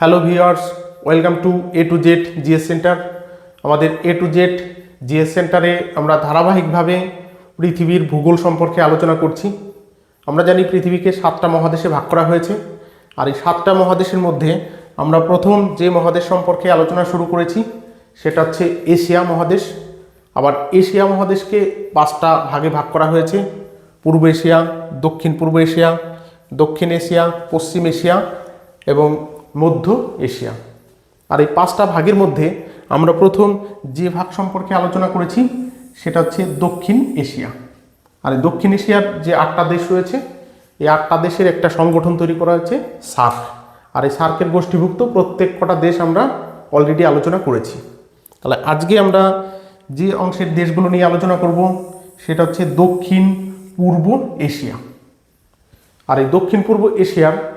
Hello viewers welcome to A to Z GS centre আমাদের A to Z GS সেন্টারে আমরা ধারাবাহিকভাবে পৃথিবীর ভূগোল সম্পর্কে আলোচনা করছি। আমরা জানি পৃথিবীকে সাতটা মহাদেশে ভাগ করা হয়েছে। আর এই সাতটা মহাদেশের মধ্যে আমরা প্রথম যে মহাদেশ সম্পর্কে আলোচনা শুরু করেছি, সেটা হচ্ছে এশিয়া মহাদেশ। আবার এশিয়া মহাদেশকে পাঁচটা ভাগে ভাগ করা হয়েছে। পূর্ব এশিয়া, দক্ষিণ পূর্ব এশিয়া, দক্ষিণ এশিয়া, পশ্চিম এশিয়া এবং মধ্য এশিয়া। আর এই পাঁচটা ভাগের মধ্যে আমরা প্রথম যে ভাগ সম্পর্কে আলোচনা করেছি, সেটা হচ্ছে দক্ষিণ এশিয়া। আর দক্ষিণ এশিয়ার যে আটটা দেশ রয়েছে, এই আটটা দেশের একটা সংগঠন তৈরি করা হয়েছে, সার্ক। আর এই সার্কের গোষ্ঠীভুক্ত প্রত্যেক কটা দেশ আমরা অলরেডি আলোচনা করেছি। তাহলে আজকে আমরা যে অংশের দেশগুলো নিয়ে আলোচনা করব, সেটা হচ্ছে দক্ষিণ পূর্ব এশিয়া। আর এই দক্ষিণ পূর্ব এশিয়ার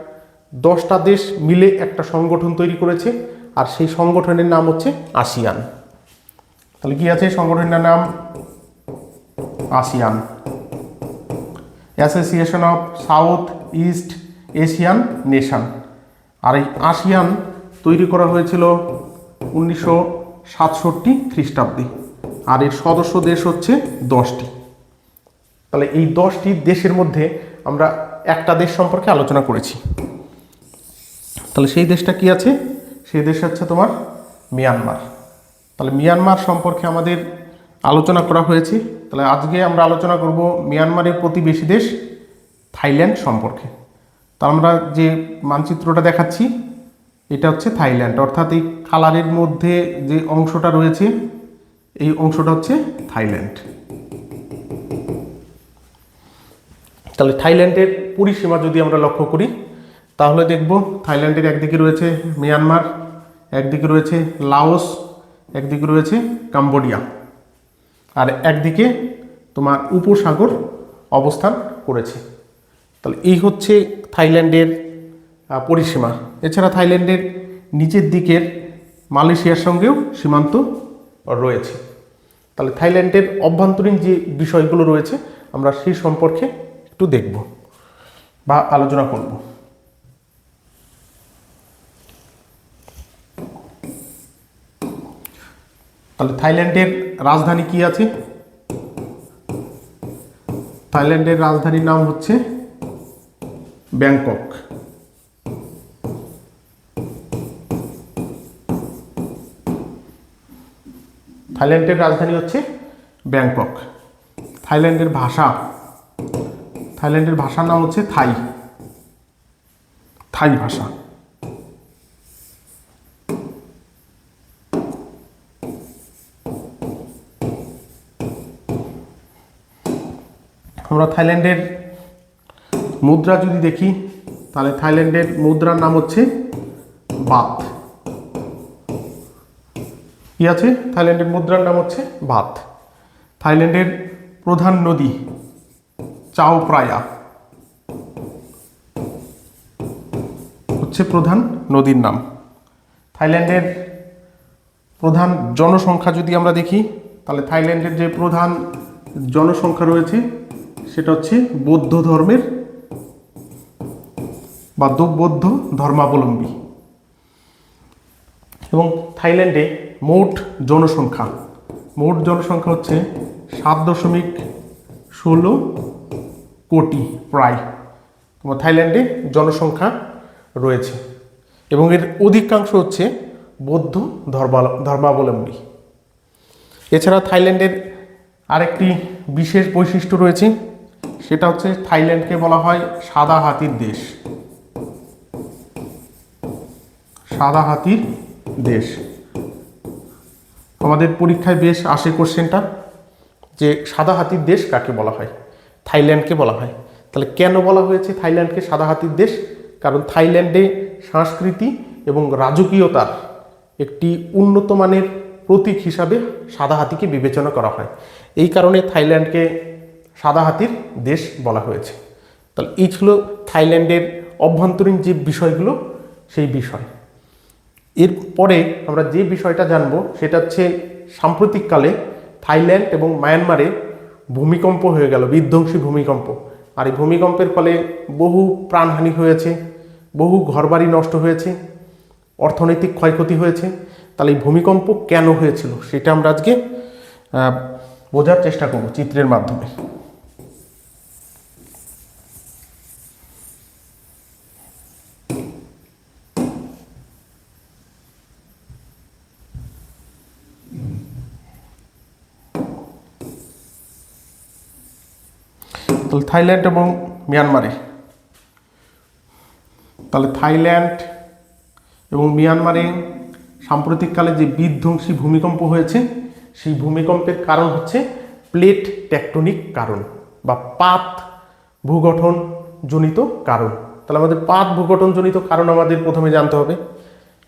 দশটা দেশ মিলে একটা সংগঠন তৈরি করেছে, আর সেই সংগঠনের নাম হচ্ছে আসিয়ান। তাহলে কি আছে সংগঠনের নাম? ASEAN. Association of south east Asian nation আর এই আসিয়ান তৈরি করা হয়েছিল উনিশশো সাতষট্টি খ্রিস্টাব্দে, আর এর সদস্য দেশ হচ্ছে দশটি। তাহলে এই দশটি দেশের মধ্যে আমরা একটা দেশ সম্পর্কে আলোচনা করেছি। তাহলে সেই দেশটা কি আছে? সেই দেশ হচ্ছে তোমার মিয়ানমার। তাহলে মিয়ানমার সম্পর্কে আমাদের আলোচনা করা হয়েছে। তাহলে আজকে আমরা আলোচনা করব মিয়ানমারের প্রতিবেশী দেশ থাইল্যান্ড সম্পর্কে। তা আমরা যে মানচিত্রটা দেখাচ্ছি, এটা হচ্ছে থাইল্যান্ড। অর্থাৎ এই কালারের মধ্যে যে অংশটা রয়েছে, এই অংশটা হচ্ছে থাইল্যান্ড। তাহলে থাইল্যান্ডের পরিসীমা যদি আমরা লক্ষ্য করি তাহলে দেখব থাইল্যান্ডের একদিকে রয়েছে মিয়ানমার, একদিকে রয়েছে লাওস, একদিকে রয়েছে কাম্বোডিয়া। আর একদিকে তোমার উপসাগর অবস্থান করেছে। তাহলে এই হচ্ছে থাইল্যান্ডের পরিসীমা। এছাড়া থাইল্যান্ডের নিচের দিকের মালয়েশিয়ার সঙ্গেও সীমান্ত রয়েছে। তাহলে থাইল্যান্ডের অভ্যন্তরীণ যে বিষয়গুলো রয়েছে, আমরা সেই সম্পর্কে একটু দেখব বা আলোচনা করব। তাহলে থাইল্যান্ডের রাজধানী কি আছে? থাইল্যান্ডের রাজধানীর নাম হচ্ছে ব্যাংকক। থাইল্যান্ডের রাজধানী হচ্ছে ব্যাংকক। থাইল্যান্ডের ভাষা, থাইল্যান্ডের ভাষার নাম হচ্ছে থাই। থাই ভাষা। আমরা থাইল্যান্ডের মুদ্রা যদি দেখি, তাহলে থাইল্যান্ডের মুদ্রার নাম হচ্ছে বাত। কি আছে? থাইল্যান্ডের মুদ্রার নাম হচ্ছে বাত। থাইল্যান্ডের প্রধান নদী চাও প্রায়া হচ্ছে প্রধান নদীর নাম। থাইল্যান্ডের প্রধান জনসংখ্যা যদি আমরা দেখি, তাহলে থাইল্যান্ডের যে প্রধান জনসংখ্যা রয়েছে সেটা হচ্ছে বৌদ্ধ ধর্মের বা বৌদ্ধ ধর্মাবলম্বী। এবং থাইল্যান্ডে মোট জনসংখ্যা মোট জনসংখ্যা হচ্ছে সাত দশমিক ষোলো কোটি প্রায়। তোমার থাইল্যান্ডে জনসংখ্যা রয়েছে। এবং এর অধিকাংশ হচ্ছে বৌদ্ধ ধর্মা ধর্মাবলম্বী। এছাড়া থাইল্যান্ডের আরেকটি বিশেষ বৈশিষ্ট্য রয়েছে সেটা হচ্ছে থাইল্যান্ডকে বলা হয় সাদা হাতির দেশ। সাদা হাতির দেশ। আমাদের পরীক্ষায় বেশ আসে কোশ্চেনটা যে সাদা হাতির দেশ কাকে বলা হয়? থাইল্যান্ডকে বলা হয়। তাহলে কেন বলা হয়েছে থাইল্যান্ডকে সাদা হাতির দেশ? কারণ থাইল্যান্ডে সংস্কৃতি এবং রাজকীয়তার একটি উন্নত মানের প্রতীক হিসাবে সাদা হাতিকে বিবেচনা করা হয়। এই কারণে থাইল্যান্ডকে সাদা হাতির দেশ বলা হয়েছে। তাহলে এই ছিল থাইল্যান্ডের অভ্যন্তরীণ যে বিষয়গুলো, সেই বিষয়। এরপরে আমরা যে বিষয়টা জানব, সেটা হচ্ছে সাম্প্রতিককালে থাইল্যান্ড এবং মায়ানমারে ভূমিকম্প হয়ে গেল, বিধ্বংসী ভূমিকম্প। আর এই ভূমিকম্পের ফলে বহু প্রাণহানি হয়েছে, বহু ঘরবাড়ি নষ্ট হয়েছে, অর্থনৈতিক ক্ষয়ক্ষতি হয়েছে। তাহলে এই ভূমিকম্প কেন হয়েছিল, সেটা আমরা আজকে বোঝার চেষ্টা করব চিত্রের মাধ্যমে। তাহলে থাইল্যান্ড এবং মিয়ানমারে। তাহলে থাইল্যান্ড এবং মিয়ানমারে সাম্প্রতিককালে যে বিধ্বংসী ভূমিকম্প হয়েছে, সেই ভূমিকম্পের কারণ হচ্ছে প্লেট টেকটনিক কারণ বা পাত ভূগঠন জনিত কারণ। তাহলে আমাদের পাত ভূগঠন জনিত কারণ আমাদের প্রথমে জানতে হবে।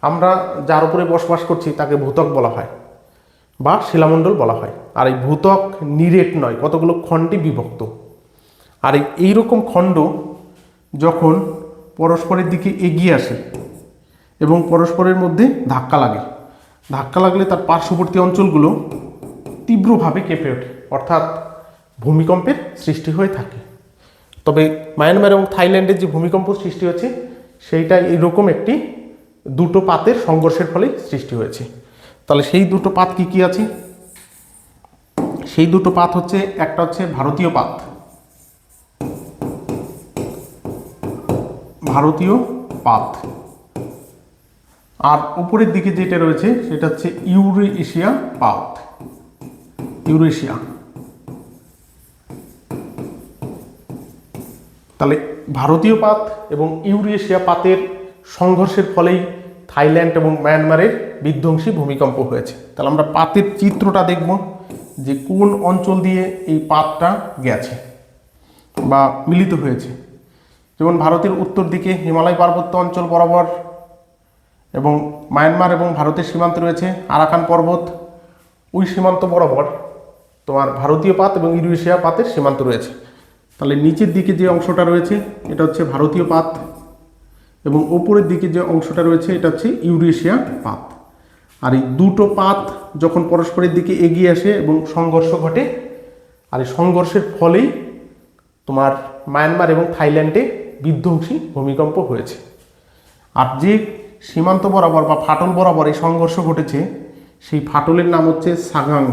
আমরা যার উপরে বসবাস করছি তাকে ভূতক বলা হয় বা শিলামণ্ডল বলা হয়। আর এই ভূতক নিরেট নয়, কতগুলো খণ্ডে বিভক্ত। আর এই রকম খণ্ড যখন পরস্পরের দিকে এগিয়ে আসে এবং পরস্পরের মধ্যে ধাক্কা লাগে, ধাক্কা লাগলে তার পার্শ্ববর্তী অঞ্চলগুলো তীব্রভাবে কেঁপে ওঠে, অর্থাৎ ভূমিকম্পের সৃষ্টি হয়ে থাকে। তবে মায়ানমার এবং থাইল্যান্ডের যে ভূমিকম্প সৃষ্টি হয়েছে, সেইটা এরকম একটি দুটো পাতের সংঘর্ষের ফলে সৃষ্টি হয়েছে। তাহলে সেই দুটো পাত কি কি আছে? সেই দুটো পাত হচ্ছে, একটা হচ্ছে ভারতীয় পাত। ভারতীয় পাত। আর উপরের দিকে যেটা রয়েছে, সেটা হচ্ছে ইউরেশিয়া পাত। ইউরেশিয়া। তাহলে ভারতীয় পাত এবং ইউরেশিয়া পাতের সংঘর্ষের ফলেই থাইল্যান্ড এবং মায়ানমারের বিধ্বংসী ভূমিকম্প হয়েছে। তাহলে আমরা পাতের চিত্রটা দেখব যে কোন অঞ্চল দিয়ে এই পাতটা গেছে বা মিলিত হয়েছে। যেমন ভারতের উত্তর দিকে হিমালয় পার্বত্য অঞ্চল বরাবর এবং মায়ানমার এবং ভারতের সীমান্তে রয়েছে আরাকান পর্বত ওই সীমান্ত বরাবর তোমার ভারতীয় পাত এবং ইউরেশিয়া পাতের সীমান্ত রয়েছে। তাহলে নিচের দিকে যে অংশটা রয়েছে, এটা হচ্ছে ভারতীয় পাত এবং ওপরের দিকে যে অংশটা রয়েছে, এটা হচ্ছে ইউরেশিয়া পাত। আর এই দুটো পাত যখন পরস্পরের দিকে এগিয়ে আসে এবং সংঘর্ষ ঘটে, আর এই সংঘর্ষের ফলেই তোমার মায়ানমার এবং থাইল্যান্ডে বিধ্বংসী ভূমিকম্প হয়েছে। আর যে সীমান্ত বরাবর বা ফাটল বরাবর এই সংঘর্ষ ঘটেছে, সেই ফাটলের নাম হচ্ছে Sagaing.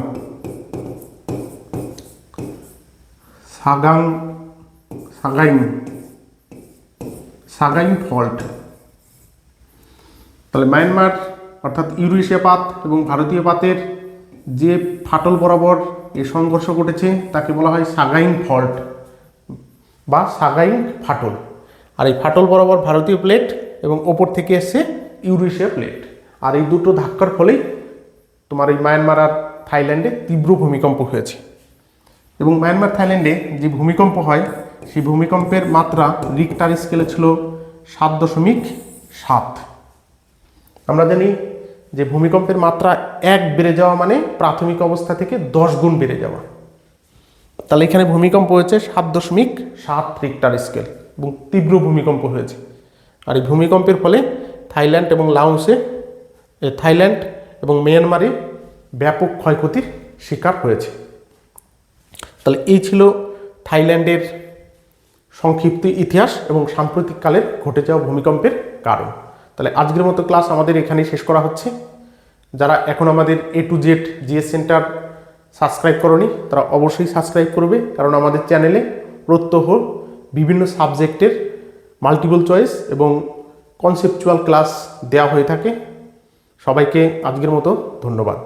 Sagaing, Sagaing Sagaing fault. তাহলে মায়ানমার, অর্থাৎ ইউরেশিয়া পাত এবং ভারতীয় পাতের যে ফাটল বরাবর এ সংঘর্ষ ঘটেছে, তাকে বলা হয় সাগাইন ফল্ট বা সাগাইন ফাটল। আর এই ফাটল বরাবর ভারতীয় প্লেট এবং ওপর থেকে এসছে ইউরেশিয়া প্লেট। আর এই দুটো ধাক্কার ফলেই তোমার এই মায়ানমার আর থাইল্যান্ডে তীব্র ভূমিকম্প হয়েছে। এবং মায়ানমার, থাইল্যান্ডে যে ভূমিকম্প হয়, সেই ভূমিকম্পের মাত্রা রিক্টার স্কেলে ছিল সাত দশমিক সাত। আমরা জানি যে ভূমিকম্পের মাত্রা এক বেড়ে যাওয়া মানে প্রাথমিক অবস্থা থেকে দশ গুণ বেড়ে যাওয়া। তাহলে এখানে ভূমিকম্প হয়েছে সাত দশমিক সাত রিক্টার স্কেল এবং তীব্র ভূমিকম্প হয়েছে। আর এই ভূমিকম্পের ফলে থাইল্যান্ড এবং লাউসে থাইল্যান্ড এবং মিয়ানমারে ব্যাপক ক্ষয়ক্ষতির শিকার হয়েছে। তাহলে এই ছিল থাইল্যান্ডের সংক্ষিপ্ত ইতিহাস এবং সাম্প্রতিককালের ঘটে যাওয়া ভূমিকম্পের কারণ। তাহলে আজকের মতো ক্লাস আমাদের এখানেই শেষ করা হচ্ছে। যারা এখন আমাদের A to Z GS centre subscribe করনি, তারা অবশ্যই সাবস্ক্রাইব করবে, কারণ আমাদের চ্যানেলে প্রত্যহ বিভিন্ন সাবজেক্টের মাল্টিপল চয়েস এবং কনসেপচুয়াল ক্লাস দেওয়া হয়ে থাকে। সবাইকে আজকের মতো ধন্যবাদ।